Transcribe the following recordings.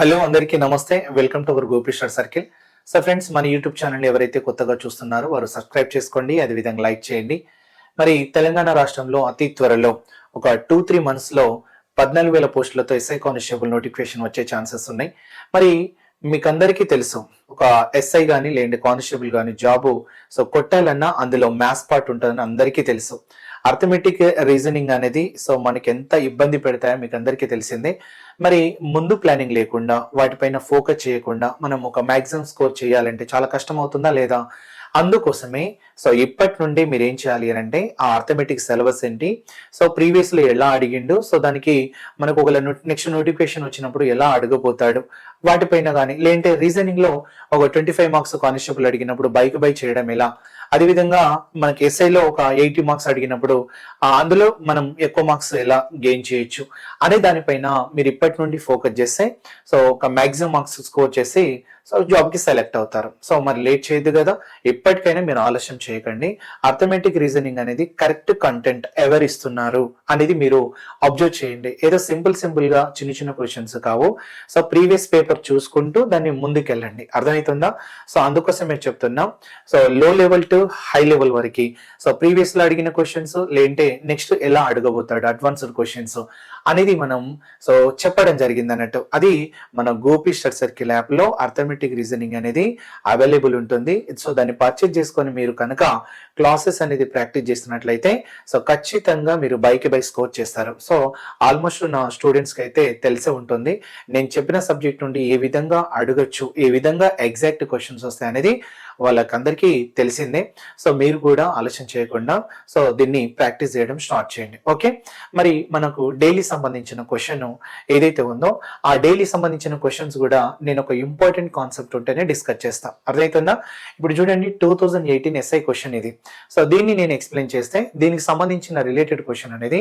Hello అందరికీ నమస్తే. Welcome to our గోపిస్టర్ సర్కిల్ సో ఫ్రెండ్స్ మన యూట్యూబ్ ఛానల్ ఎవరైతే కొత్తగా చూస్తున్నారో వారు సబ్స్క్రైబ్ చేసుకోండి అదేవిధంగా లైక్ చేయండి. మరి తెలంగాణ రాష్ట్రంలో అతి త్వరలో ఒక టూ త్రీ మంత్స్లో పద్నాలుగు వేల పోస్టులతో ఎస్ఐ కానిస్టేబుల్ నోటిఫికేషన్ వచ్చే ఛాన్సెస్ ఉన్నాయి. మరి మీకు అందరికీ తెలుసు ఒక ఎస్ఐ కానీ లేదంటే కానిస్టేబుల్ కానీ జాబు సో కొట్టాలన్నా అందులో మ్యాథ్స్ పార్ట్ ఉంటుందని అందరికీ తెలుసు. అర్థమెటిక్ రీజనింగ్ అనేది సో మనకి ఎంత ఇబ్బంది పెడతాయో మీకు అందరికీ తెలిసిందే. మరి ముందు ప్లానింగ్ లేకుండా వాటిపైన ఫోకస్ చేయకుండా మనం ఒక మ్యాక్సిమం స్కోర్ చేయాలంటే చాలా కష్టం అవుతుందా లేదా? అందుకోసమే సో ఇప్పటి నుండి మీరు ఏం చేయాలి అని అంటే ఆ అర్థమెటిక్ సిలబస్ ఏంటి? సో ప్రీవియస్లో ఎలా అడిగిండు? సో దానికి మనకు ఒక నెక్స్ట్ నోటిఫికేషన్ వచ్చినప్పుడు ఎలా అడగబోతాడు? వాటిపైన కానీ లేదంటే రీజనింగ్లో ఒక ట్వంటీ ఫైవ్ మార్క్స్ కానిస్టేబుల్ అడిగినప్పుడు బైక్ బై చేయడం ఎలా? అదేవిధంగా మనకి ఎస్ఐలో ఒక ఎయిటీ మార్క్స్ అడిగినప్పుడు అందులో మనం ఎక్కువ మార్క్స్ ఎలా గెయిన్ చేయొచ్చు అనే దానిపైన మీరు ఇప్పటి నుండి ఫోకస్ చేస్తే సో ఒక మ్యాక్సిమం మార్క్స్ స్కోర్ చేసి సో జాబ్కి సెలెక్ట్ అవుతారు. సో మరి లేట్ చేయదు కదా ఇప్పటికైనా మీరు ఆలస్యం చేయకండి. అథమెటిక్ రీజనింగ్ అనేది కరెక్ట్ కంటెంట్ ఎవరు ఇస్తున్నారు అనేది మీరు అబ్జర్వ్ చేయండి. ఏదో సింపుల్ సింపుల్గా చిన్న చిన్న క్వశ్చన్స్ కావు. సో ప్రీవియస్ పేపర్ చూసుకుంటూ దాన్ని ముందుకెళ్ళండి. అర్థమవుతుందా? సో అందుకోసం మేము చెప్తున్నాం. So low level to high level వరకు. సో ప్రీవియస్లో అడిగిన క్వశ్చన్స్ లేంటే నెక్స్ట్ ఎలా అడగబోతాడు? అడ్వాన్స్డ్ క్వశ్చన్స్ అనేది మనం సో చెప్పడం జరిగింది అన్నట్టు అది మన గోపి స్టడ్ సర్కిల్ యాప్లో అర్థమెటిక్ రీజనింగ్ అనేది అవైలబుల్ ఉంటుంది. సో దాన్ని పర్చేజ్ చేసుకొని మీరు కనుక క్లాసెస్ అనేది ప్రాక్టీస్ చేస్తున్నట్లయితే సో ఖచ్చితంగా మీరు బైక్ బై స్కోర్ చేస్తారు. సో ఆల్మోస్ట్ నా స్టూడెంట్స్కి అయితే తెలిసే ఉంటుంది. నేను చెప్పిన సబ్జెక్ట్ నుండి ఏ విధంగా అడగచ్చు ఏ విధంగా ఎగ్జాక్ట్ క్వశ్చన్స్ వస్తాయి అనేది వాళ్ళకందరికీ తెలిసిందే. సో మీరు కూడా ఆలోచన చేయకుండా సో దీన్ని ప్రాక్టీస్ చేయడం స్టార్ట్ చేయండి. ఓకే? మరి మనకు డైలీ సంబంధించిన క్వశ్చన్ ఏదైతే ఉందో ఆ డైలీ సంబంధించిన క్వశ్చన్స్ కూడా నేను ఒక ఇంపార్టెంట్ కాన్సెప్ట్ ఉంటేనే డిస్కస్ చేస్తాను అర్థమవుతుందా ఇప్పుడు చూడండి two thousand eighteen SI question ఇది. సో దీన్ని నేను ఎక్స్ప్లెయిన్ చేస్తే దీనికి సంబంధించిన రిలేటెడ్ క్వశ్చన్ అనేది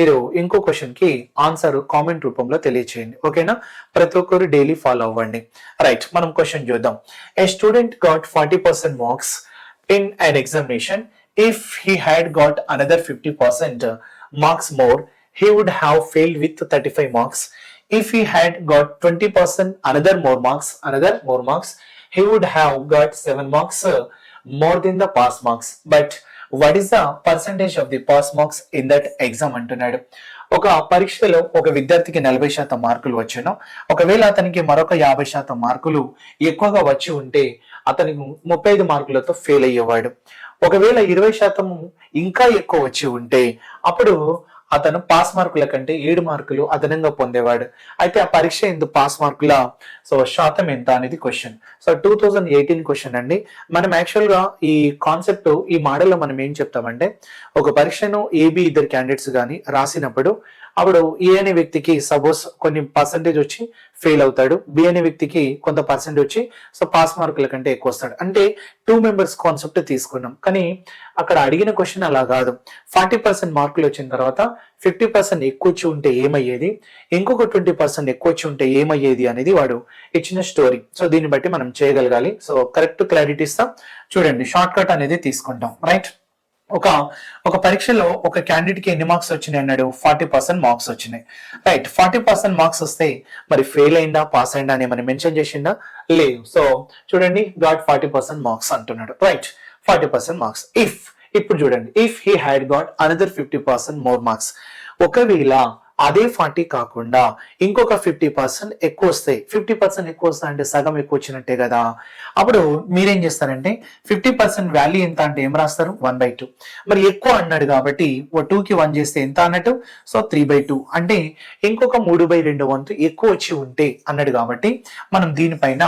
మీరు ఇంకో క్వశ్చన్కి ఆన్సర్ కామెంట్ రూపంలో తెలియచేయండి. ఓకేనా ప్రతి ఒక్కరు డైలీ ఫాలో అవ్వండి. రైట్ మనం క్వశ్చన్ చూద్దాం. A student got forty percent marks in an examination if he had got another fifty percent marks more he would have failed with 35 marks. If he had got 20% another more marks, another more marks, he would have got 7 marks uh, more than the pass marks. But what is the percentage of the pass marks in that exam అంటున్నాడు ఒక పరీక్షలో ఒక విద్యార్థికి నలభై శాతం మార్కులు వచ్చాను ఒకవేళ అతనికి మరొక యాభై శాతం మార్కులు ఎక్కువగా వచ్చి ఉంటే అతనికి ముప్పై ఐదు మార్కులతో ఫెయిల్ అయ్యేవాడు ఒకవేళ ఇరవై శాతం ఇంకా ఎక్కువ వచ్చి ఉంటే అప్పుడు అతను పాస్ మార్కుల కంటే ఏడు మార్కులు అదనంగా పొందేవాడు. అయితే ఆ పరీక్ష ఎందు పాస్ మార్కుల? సో శాతం ఎంత అనేది question so two thousand eighteen question అండి. మనం యాక్చువల్గా ఈ కాన్సెప్ట్ ఈ మోడల్లో మనం ఏం చెప్తామంటే ఒక పరీక్షను ఏబి ఇద్దరు క్యాండిడేట్స్ కానీ రాసినప్పుడు అప్పుడు ఏ అనే వ్యక్తికి సపోజ్ కొన్ని పర్సంటేజ్ వచ్చి ఫెయిల్ అవుతాడు. బి అనే వ్యక్తికి కొంత పర్సెంట్ వచ్చి సో పాస్ మార్కుల కంటే ఎక్కువ వస్తాడు. అంటే టూ మెంబర్స్ కాన్సెప్ట్ తీసుకున్నాం. కానీ అక్కడ అడిగిన క్వశ్చన్ అలా కాదు. ఫార్టీ పర్సెంట్ మార్కులు వచ్చిన తర్వాత ఫిఫ్టీ పర్సెంట్ ఎక్కువ వచ్చి ఉంటే ఏమయ్యేది? ఇంకొక ట్వంటీ పర్సెంట్ ఎక్కువ వచ్చి ఉంటే ఏమయ్యేది అనేది వాడు ఇచ్చిన స్టోరీ సో దీన్ని బట్టి మనం చేయగలగాలి. సో కరెక్ట్ క్లారిటీ ఇస్తాం. చూడండి షార్ట్ కట్ అనేది తీసుకుంటాం. రైట్ ఒక ఒక పరీక్షలో ఒక క్యాండిడేట్కి ఎన్ని మార్క్స్ వచ్చినాయి అన్నాడు? ఫార్టీ పర్సెంట్ మార్క్స్ వచ్చినాయి. రైట్ ఫార్టీ పర్సెంట్ మార్క్స్ వస్తే మరి ఫెయిల్ అయిందా పాస్ అయిందా అని మనం మెన్షన్ చేసిందా? లేవు సో చూడండి గాడ్ ఫార్టీ పర్సెంట్ మార్క్స్ అంటున్నాడు. Right forty percent marks if ఇప్పుడు చూడండి. If he had got another fifty percent more marks ఒకవేళ అదే ఫార్టీ కాకుండా ఇంకొక ఫిఫ్టీ పర్సెంట్ ఎక్కువ వస్తాయి. ఫిఫ్టీ పర్సెంట్ ఎక్కువ వస్తాయి అంటే సగం ఎక్కువ వచ్చినట్టే కదా. అప్పుడు మీరేం చేస్తారంటే ఫిఫ్టీ పర్సెంట్ వాల్యూ ఎంత అంటే ఏం రాస్తారు? One by two. మరి ఎక్కువ అన్నాడు కాబట్టి ఓ టూకి వన్ చేస్తే ఎంత అన్నట్టు? So three by two. అంటే ఇంకొక మూడు బై రెండు వంతు ఎక్కువ వచ్చి ఉంటే అన్నాడు కాబట్టి మనం దీనిపైన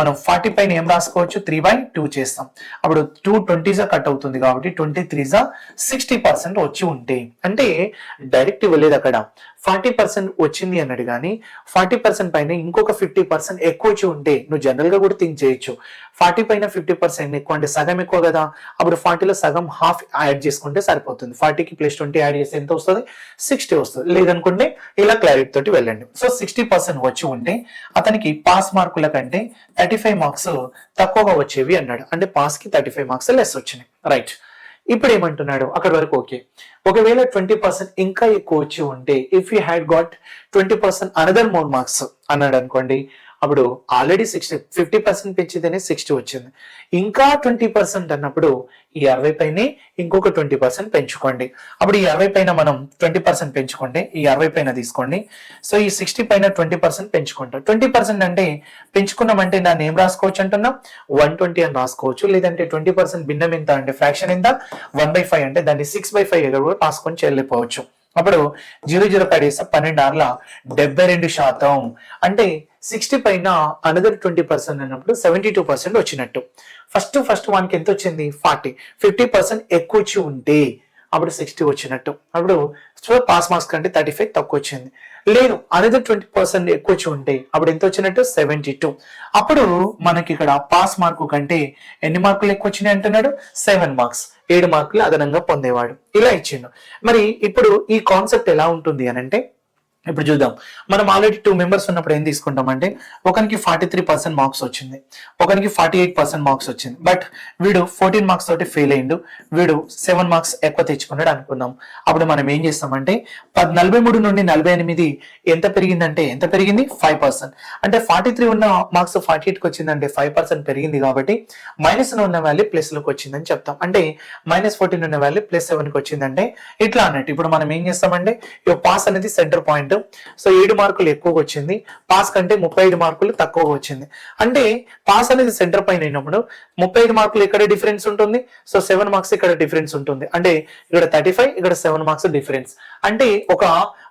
మనం ఫార్టీ పైన ఏం రాసుకోవచ్చు? త్రీ బై టూ చేస్తాం. అప్పుడు టూ ట్వంటీజా కట్ అవుతుంది కాబట్టి ట్వంటీ త్రీజా సిక్స్టీ పర్సెంట్ వచ్చి ఉంటే. అంటే డైరెక్ట్ ఇవ్వలేదు అక్కడ. ఫార్టీ పర్సెంట్ వచ్చింది అన్నాడు కానీ ఫార్టీ పర్సెంట్ పైన ఇంకొక ఫిఫ్టీ పర్సెంట్ ఎక్కువ వచ్చి ఉంటే నువ్వు జనరల్గా కూడా థింక్ చేయొచ్చు. ఫార్టీ పైన ఫిఫ్టీ పర్సెంట్ ఎక్కువ అంటే సగం ఎక్కువ కదా అప్పుడు ఫార్టీలో సగం హాఫ్ యాడ్ చేసుకుంటే సరిపోతుంది. ఫార్టీకి ప్లస్ ట్వంటీ యాడ్ చేస్తే ఎంత వస్తుంది? సిక్స్టీ వస్తుంది. లేదనుకుంటే ఇలా క్లారిటీ తోటి వెళ్ళండి. సో సిక్స్టీ పర్సెంట్ వచ్చి ఉంటే అతనికి పాస్ మార్కుల కంటే థర్టీ ఫైవ్ మార్క్స్ తక్కువగా వచ్చేవి అన్నాడు. అంటే పాస్కి థర్టీ ఫైవ్ మార్క్స్ లెస్ వచ్చినాయి. రైట్. ఇప్పుడు ఏమంటున్నాడు అక్కడ వరకు ఓకే. ఒకవేళ ట్వంటీ పర్సెంట్ ఇంకా ఎక్కువ వచ్చి ఉంటే if you had got twenty percent another more marks అన్నాడు అనుకోండి అప్పుడు ఆల్రెడీ సిక్స్టీ ఫిఫ్టీ పర్సెంట్ పెంచితేనే సిక్స్టీ వచ్చింది. ఇంకా ట్వంటీ పర్సెంట్ అన్నప్పుడు ఈ అరవై పైన ఇంకొక ట్వంటీ పర్సెంట్ పెంచుకోండి. అప్పుడు ఈ అరవై పైన మనం ట్వంటీ పర్సెంట్ పెంచుకోండి. ఈ అరవై పైన తీసుకోండి. సో ఈ సిక్స్టీ పైన ట్వంటీ పర్సెంట్ పెంచుకుంటాం. ట్వంటీ పర్సెంట్ అంటే పెంచుకున్నామంటే దాన్ని ఏం రాసుకోవచ్చు అంటున్నా? వన్ ట్వంటీ అని రాసుకోవచ్చు. లేదంటే ట్వంటీ పర్సెంట్ భిన్నం ఎంత అంటే ఫ్రాక్షన్ ఎంత? వన్ బై ఫైవ్ అంటే దాన్ని సిక్స్ బై ఫైవ్ కూడా రాసుకొని చెల్లిపోవచ్చు. అప్పుడు జీరో జీరో ఫైవ్ డేస్ పన్నెండు ఆరుల డెబ్బై రెండు శాతం. అంటే సిక్స్టీ పైన అనదర్ ట్వంటీ పర్సెంట్ అన్నప్పుడు సెవెంటీ టూ పర్సెంట్ వచ్చినట్టు. ఫస్ట్ ఫస్ట్ వానికి ఎంత వచ్చింది ఫార్టీ ఫిఫ్టీ పర్సెంట్ ఎక్కువ వచ్చి ఉంటే అప్పుడు సిక్స్టీ వచ్చినట్టు. అప్పుడు పాస్ మార్క్స్ కంటే థర్టీ ఫైవ్ తక్కువ వచ్చింది. లేదు అనదర్ ట్వంటీ పర్సెంట్ ఎక్కువ వచ్చి ఉంటే అప్పుడు ఎంత వచ్చినట్టు? సెవెంటీ టూ అప్పుడు మనకి ఇక్కడ పాస్ మార్కు కంటే ఎన్ని మార్కులు ఎక్కువ వచ్చినాయి అంటున్నాడు? సెవెన్ మార్క్స్ ఏడు మార్కులు అదనంగా పొందేవాడు. ఇలా ఇచ్చిండు. మరి ఇప్పుడు ఈ కాన్సెప్ట్ ఎలా ఉంటుంది అని అంటే ఇప్పుడు చూద్దాం. మనం ఆల్రెడీ టూ మెంబర్స్ ఉన్నప్పుడు ఏం తీసుకుంటామంటే ఒకరికి ఫార్టీ త్రీ పర్సెంట్ మార్క్స్ వచ్చింది. ఒకరికి ఫార్టీ ఎయిట్ పర్సెంట్ మార్క్స్ వచ్చింది. బట్ వీడు ఫోర్టీన్ మార్క్స్ తోటి ఫెయిల్ అయ్యిండు వీడు సెవెన్ మార్క్స్ ఎక్కువ తెచ్చుకున్నాడు అనుకుందాం. అప్పుడు మనం ఏం చేస్తామంటే పద్ నలభై మూడు నుండి నలభై ఎనిమిది ఎంత పెరిగిందంటే ఎంత పెరిగింది? ఫైవ్ పర్సెంట్ అంటే ఫార్టీ త్రీ ఉన్న మార్క్స్ ఫార్టీ ఎయిట్కి వచ్చిందంటే ఫైవ్ పర్సెంట్ పెరిగింది కాబట్టి మైనస్ ఉన్న వాల్యూ ప్లస్లోకి వచ్చిందని చెప్తాం. అంటే మైనస్ ఫోర్టీన్ ఉన్న వాల్యూ ప్లస్ సెవెన్కి వచ్చిందంటే ఇట్లా అన్నట్టు. ఇప్పుడు మనం ఏం చేస్తామంటే ఈ పాస్ అనేది సెంటర్ పాయింట్ సో ఏడు మార్కులు ఎక్కువగా వచ్చింది. పాస్ కంటే ముప్పై ఐదు మార్కులు తక్కువగా వచ్చింది. అంటే పాస్ అనేది సెంటర్ పైన అయినప్పుడు ముప్పై ఐదు మార్కులు ఇక్కడ డిఫరెన్స్ ఉంటుంది. సో సెవెన్ మార్క్స్ ఇక్కడ డిఫరెన్స్ ఉంటుంది. అంటే ఇక్కడ థర్టీ ఫైవ్ ఇక్కడ సెవెన్ మార్క్స్ డిఫరెన్స్. అంటే ఒక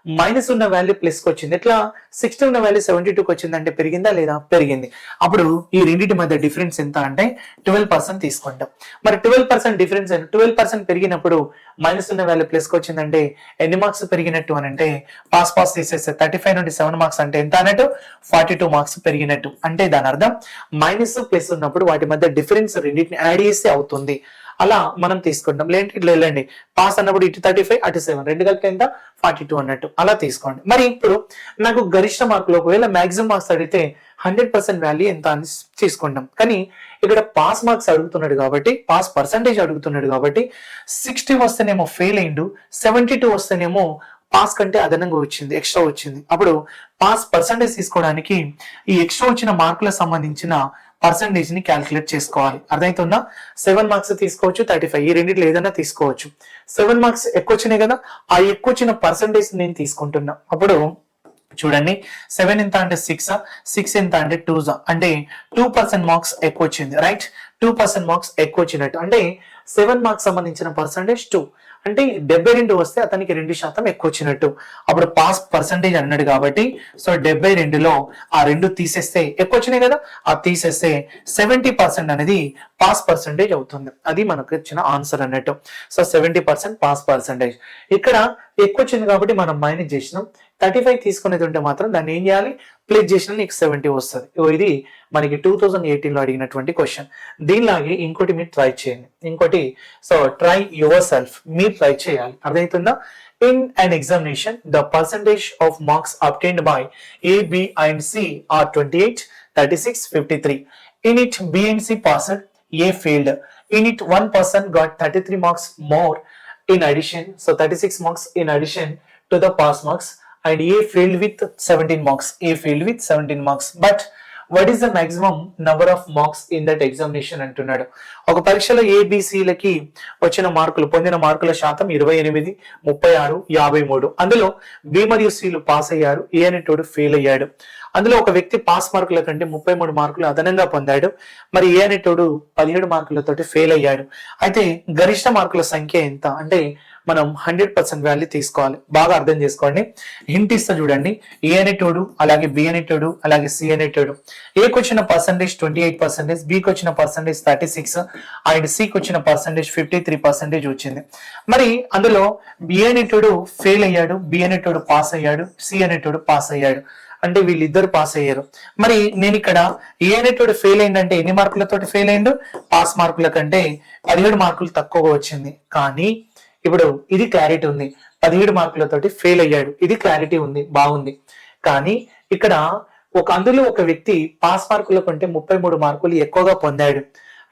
మైనస్ ఉన్న వాల్యూ ప్లస్కి వచ్చింది. ఎట్లా? సిక్స్టీ ఉన్న వాల్యూ సెవెంటీ టూకి వచ్చింది అంటే పెరిగిందా లేదా? పెరిగింది. అప్పుడు ఈ రెండింటి మధ్య డిఫరెన్స్ ఎంత అంటే ట్వెల్వ్ పర్సెంట్ తీసుకుంటాం. మరి twelve percent difference twelve percent పెరిగినప్పుడు మైనస్ ఉన్న వాల్యూ ప్లస్కి వచ్చిందంటే ఎన్ని మార్క్స్ పెరిగినట్టు అని అంటే పాస్ పాస్ తీసేస్తే థర్టీ ఫైవ్ నుండి సెవెన్ మార్క్స్ అంటే ఎంత అన్నట్టు? ఫార్టీ టూ మార్క్స్ పెరిగినట్టు. అంటే దాని అర్థం మైనస్ ప్లస్ ఉన్నప్పుడు వాటి మధ్య డిఫరెన్స్ రెండింటిని యాడ్ చేస్తే అవుతుంది. అలా మనం తీసుకుంటాం. లేదంటే ఇట్లా వెళ్ళండి పాస్ అన్నప్పుడు ఇటు థర్టీ ఫైవ్ అటు సెవెన్. రెండు కలిపి ఎంత? ఫార్టీ టూ అన్నట్టు. అలా తీసుకోండి. మరి ఇప్పుడు నాకు గరిష్ట మార్కులు ఒకవేళ మాక్సిమం మార్క్స్ అడిగితే హండ్రెడ్ పర్సెంట్ వాల్యూ ఎంత అని తీసుకుంటాం. కానీ ఇక్కడ పాస్ మార్క్స్ అడుగుతున్నాడు కాబట్టి పాస్ పర్సంటేజ్ అడుగుతున్నాడు కాబట్టి సిక్స్టీ వస్తేనేమో ఫెయిల్ అయిండు సెవెంటీ టూ వస్తేనేమో పాస్ కంటే అదనంగా వచ్చింది ఎక్స్ట్రా వచ్చింది. అప్పుడు పాస్ పర్సంటేజ్ తీసుకోవడానికి ఈ ఎక్స్ట్రా వచ్చిన మార్కులకు సంబంధించిన పర్సంటేజ్ని క్యాల్కులేట్ చేసుకోవాలి. అర్థమవుతుందా సెవెన్ మార్క్స్ తీసుకోవచ్చు థర్టీ ఫైవ్ ఈ రెండింటిలో ఏదైనా తీసుకోవచ్చు. సెవెన్ మార్క్స్ ఎక్కువ వచ్చినాయి కదా ఆ ఎక్కువ వచ్చిన పర్సంటేజ్ నేను తీసుకుంటున్నా. అప్పుడు చూడండి సెవెన్ ఎంత అంటే సిక్స్ సిక్స్ ఎంత అంటే టూ అంటే టూ పర్సెంట్ మార్క్స్ ఎక్కువ వచ్చింది రైట్ టూ పర్సెంట్ మార్క్స్ ఎక్కువ వచ్చినట్టు అంటే సెవెన్ మార్క్స్ సంబంధించిన పర్సంటేజ్ టూ అంటే డెబ్బై రెండు వస్తే అతనికి రెండు శాతం ఎక్కువ వచ్చినట్టు అప్పుడు పాస్ పర్సంటేజ్ అన్నాడు కాబట్టి సో డెబ్బై రెండులో ఆ రెండు తీసేస్తే ఎక్కువ వచ్చినాయి కదా ఆ తీసేస్తే సెవెంటీ పర్సెంట్ అనేది పాస్ పర్సంటేజ్ అవుతుంది. అది మనకు ఇచ్చిన ఆన్సర్ అన్నట్టు. So seventy percent pass percentage ఇక్కడ ఎక్కువ వచ్చింది కాబట్టి మనం మైనస్ చేసినాం. థర్టీ ఫైవ్ తీసుకునేది ఉంటే మాత్రం దాన్ని ఏం చేయాలి? ప్లేస్ చేసిన నీకు సెవెంటీ వస్తుంది. ఇది మనకి టూ థౌజండ్ ఎయిటీన్లో అడిగినటువంటి క్వశ్చన్ దీనిలాగే ఇంకోటి మీరు ట్రై చేయండి. ఇంకోటి సో ట్రై యువర్ సెల్ఫ్ మీరు ట్రై చేయాలి. అర్థమవుతుందా? In an examination the percentage of marks obtained by A B and C are twenty eight thirty six fifty three in it B and C passed A failed in it one person got thirty three marks more in addition so thirty six marks in addition to the pass marks and a failed with 17 marks. A failed with 17 marks. But what is the maximum number of marks in that examination అంటున్నాడు. ఒక పరీక్షలో ఏబిసిలకి వచ్చిన మార్కులు పొందిన మార్కుల శాతం ఇరవై ఎనిమిది ముప్పై ఆరు యాభై మూడు. అందులో బి మరియు సిలు పాస్ అయ్యారు. ఏ అనేటోడు ఫెయిల్ అయ్యాడు. అందులో ఒక వ్యక్తి పాస్ మార్కుల కంటే ముప్పై మూడు మార్కులు అదనంగా పొందాడు. మరి ఏ అనేటోడు పదిహేడు మార్కులతోటి ఫెయిల్ అయ్యాడు. అయితే గరిష్ట మార్కుల సంఖ్య ఎంత? అంటే మనం హండ్రెడ్ పర్సెంట్ వాల్యూ తీసుకోవాలి. బాగా అర్థం చేసుకోండి. హింట్ ఇస్తా చూడండి. ఏ అనేటోడు అలాగే బి అనేటోడు అలాగే సి అనేటోడు ఏకి వచ్చిన పర్సంటేజ్ ట్వంటీ ఎయిట్ పర్సెంటేజ్ బికి వచ్చిన పర్సంటేజ్ థర్టీ సిక్స్ అండ్ సికి వచ్చిన పర్సంటేజ్ ఫిఫ్టీ త్రీ పర్సెంటేజ్ వచ్చింది. మరి అందులో బి అనేటోడు ఫెయిల్ అయ్యాడు బి అనేటోడు పాస్ అయ్యాడు సి అనేటోడు పాస్ అయ్యాడు. అంటే వీళ్ళిద్దరు పాస్ అయ్యారు. మరి నేను ఇక్కడ ఏ అనేటోడు ఫెయిల్ అయిందంటే ఎన్ని మార్కులతో ఫెయిల్ అయిండు? పాస్ మార్కుల కంటే పదిహేడు మార్కులు తక్కువగా వచ్చింది. కానీ ఇప్పుడు ఇది క్లారిటీ ఉంది. పదిహేడు మార్కులతోటి ఫెయిల్ అయ్యాడు. ఇది క్లారిటీ ఉంది. బాగుంది. కానీ ఇక్కడ ఒక అందులో ఒక వ్యక్తి పాస్ మార్కుల కంటే ముప్పై మూడు మార్కులు ఎక్కువగా పొందాడు.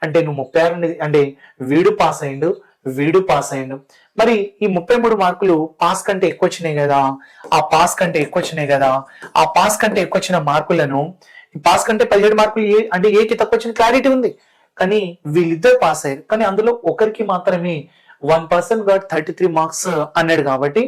అంటే నువ్వు ముప్పై ఆరు నుండి- అంటే వీడు పాస్ అయ్యిండు వీడు పాస్ అయ్యిండు. మరి ఈ ముప్పై మూడు మార్కులు పాస్ కంటే ఎక్కువ వచ్చినాయి కదా. ఆ పాస్ కంటే ఎక్కువ వచ్చినాయి కదా. ఆ పాస్ కంటే ఎక్కువ వచ్చిన మార్కులను పాస్ కంటే పదిహేడు మార్కులు ఏ అంటే ఏకి తక్కువ వచ్చిన క్లారిటీ ఉంది. కానీ వీళ్ళిద్దరు పాస్ అయ్యారు. కానీ అందులో ఒకరికి మాత్రమే వన్ పర్సన్గా థర్టీ త్రీ మార్క్స్ అన్నాడు కాబట్టి.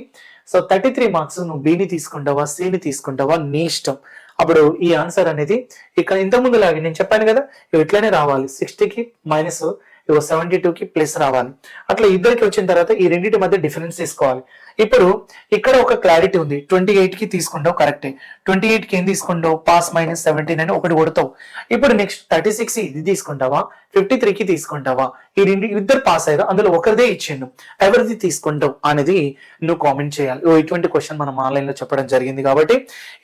సో థర్టీ త్రీ మార్క్స్ నువ్వు బీని తీసుకుంటావా సిని తీసుకుంటావా నీ ఇష్టం. అప్పుడు ఈ ఆన్సర్ అనేది ఇక్కడ ఇంత ముందు లాగే నేను చెప్పాను కదా ఇవి ఇట్లానే రావాలి. సిక్స్టీకి మైనస్ ఇవి సెవెంటీ కి ప్లస్ రావాలి. అట్లా ఇద్దరికి వచ్చిన తర్వాత ఈ రెండింటి మధ్య డిఫరెన్స్ తీసుకోవాలి. ఇప్పుడు ఇక్కడ ఒక క్లారిటీ ఉంది. ట్వంటీ ఎయిట్కి తీసుకుంటావు కరెక్టే ట్వంటీ ఎయిట్కి ఏం తీసుకుంటావు? పాస్ మైనస్ సెవెంటీన్ అని ఒకటి కొడతావు. ఇప్పుడు నెక్స్ట్ థర్టీ సిక్స్ ఇది తీసుకుంటావా? ఫిఫ్టీ కి తీసుకుంటావా? ఈ రెండు ఇద్దరు పాస్ అయ్యారు అందులో ఒకరిదే ఇచ్చిండు. ఎవరిది తీసుకుంటావు అనేది నువ్వు కామెంట్ చేయాలి. ఓ ఇటువంటి క్వశ్చన్ మనం ఆన్లైన్లో చెప్పడం జరిగింది కాబట్టి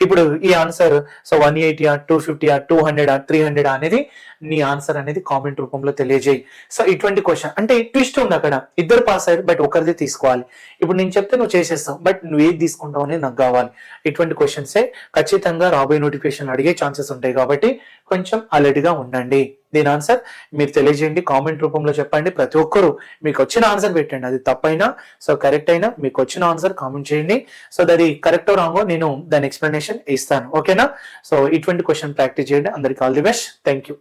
ఇప్పుడు ఈ ఆన్సర్ సో వన్ ఎయిటీ ఆ టూ ఫిఫ్టీ ఆ టూ హండ్రెడ్ ఆ త్రీ హండ్రెడ్ అనేది నీ ఆన్సర్ అనేది కామెంట్ రూపంలో తెలియజేయి. సో ఇటువంటి క్వశ్చన్ అంటే ట్విస్ట్ ఉంది అక్కడ. ఇద్దరు పాస్ అయ్యారు బట్ ఒకరిది తీసుకోవాలి. ఇప్పుడు నేను చెప్తే నువ్వు చేసేస్తావు బట్ నువ్వు ఏది తీసుకుంటావు అనేది నాకు కావాలి. ఇటువంటి క్వశ్చన్సే ఖచ్చితంగా రాబోయే నోటిఫికేషన్ అడిగే ఛాన్సెస్ ఉంటాయి కాబట్టి కొంచెం అలర్ట్గా ఉండండి. దీని ఆన్సర్ మీరు తెలియజేయండి కామెంట్ రూపంలో చెప్పండి. ప్రతి ఒక్కరు మీకు వచ్చిన ఆన్సర్ పెట్టండి. అది తప్పైనా సో కరెక్ట్ అయినా మీకు వచ్చిన ఆన్సర్ కామెంట్ చేయండి. సో అది కరెక్ట్ రాంగో నేను దాని ఎక్స్ప్లెనేషన్ ఇస్తాను. ఓకేనా సో ఇటువంటి క్వశ్చన్ ప్రాక్టీస్ చేయండి. అందరికి all the best thank you